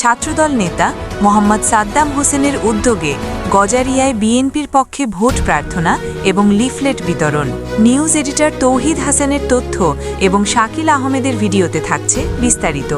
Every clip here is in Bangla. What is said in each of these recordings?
ছাত্রদল নেতা মোহাম্মদ সাদ্দাম হোসেনের উদ্যোগে গজারিয়ায় বিএনপির পক্ষে ভোট প্রার্থনা এবং লিফলেট বিতরণ। নিউজ এডিটর তৌহিদ হাসানের তথ্য এবং শাকিল আহমেদের ভিডিওতে থাকছে বিস্তারিত।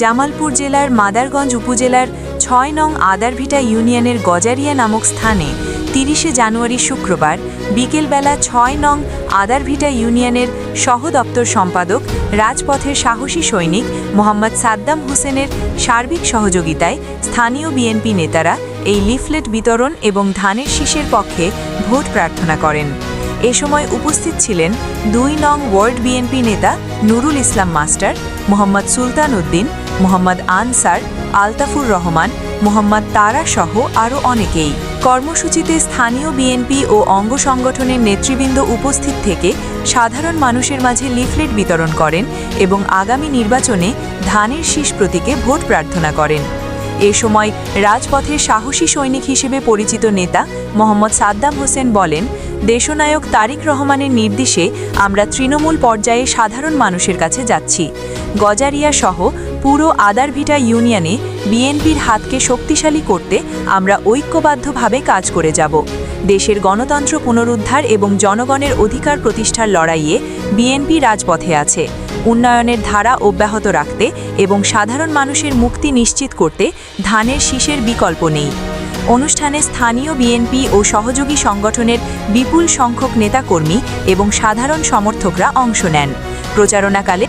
জামালপুর জেলার মাদারগঞ্জ উপজেলার ছয় নং আদারভিটা ইউনিয়নের গজারিয়া নামক স্থানে তিরিশে জানুয়ারি শুক্রবার বিকেলবেলা ছয় নং আদারভিটা ইউনিয়নের সহ দপ্তর সম্পাদক, রাজপথের সাহসী সৈনিক মোহাম্মদ সাদ্দাম হোসেনের সার্বিক সহযোগিতায় স্থানীয় বিএনপি নেতারা এই লিফলেট বিতরণ এবং ধানের শীষের পক্ষে ভোট প্রার্থনা করেন। এ সময় উপস্থিত ছিলেন দুই নং ওয়ার্ড বিএনপি নেতা নুরুল ইসলাম মাস্টার, মোহাম্মদ সুলতান উদ্দিন, মোহাম্মদ আনসার, আলতাফুর রহমান, মোহাম্মদ তারা সহ আরও অনেকেই। কর্মসূচিতে স্থানীয় বিএনপি ও অঙ্গ সংগঠনের নেতৃবৃন্দ উপস্থিত থেকে সাধারণ মানুষের মাঝে লিফলেট বিতরণ করেন এবং আগামী নির্বাচনে ধানের শীষ প্রতীকে ভোট প্রার্থনা করেন। এ সময় রাজপথের সাহসী সৈনিক হিসেবে পরিচিত নেতা মোহাম্মদ সাদ্দাম হোসেন বলেন, দেশনায়ক তারিক রহমানের নির্দেশে আমরা তৃণমূল পর্যায়ে সাধারণ মানুষের কাছে যাচ্ছি। গজারিয়া সহ পুরো আদারভিটা ইউনিয়নে বিএনপির হাতকে শক্তিশালী করতে আমরা ঐক্যবদ্ধভাবে কাজ করে যাব। দেশের গণতন্ত্র পুনরুদ্ধার এবং জনগণের অধিকার প্রতিষ্ঠার লড়াইয়ে বিএনপি রাজপথে আছে। উন্নয়নের ধারা অব্যাহত রাখতে এবং সাধারণ মানুষের মুক্তি নিশ্চিত করতে ধানের শীষের বিকল্প নেই। অনুষ্ঠানে স্থানীয় বিএনপি ও সহযোগী সংগঠনের বিপুল সংখ্যক নেতাকর্মী এবং সাধারণ সমর্থকরা অংশ নেন। প্রচারণাকালে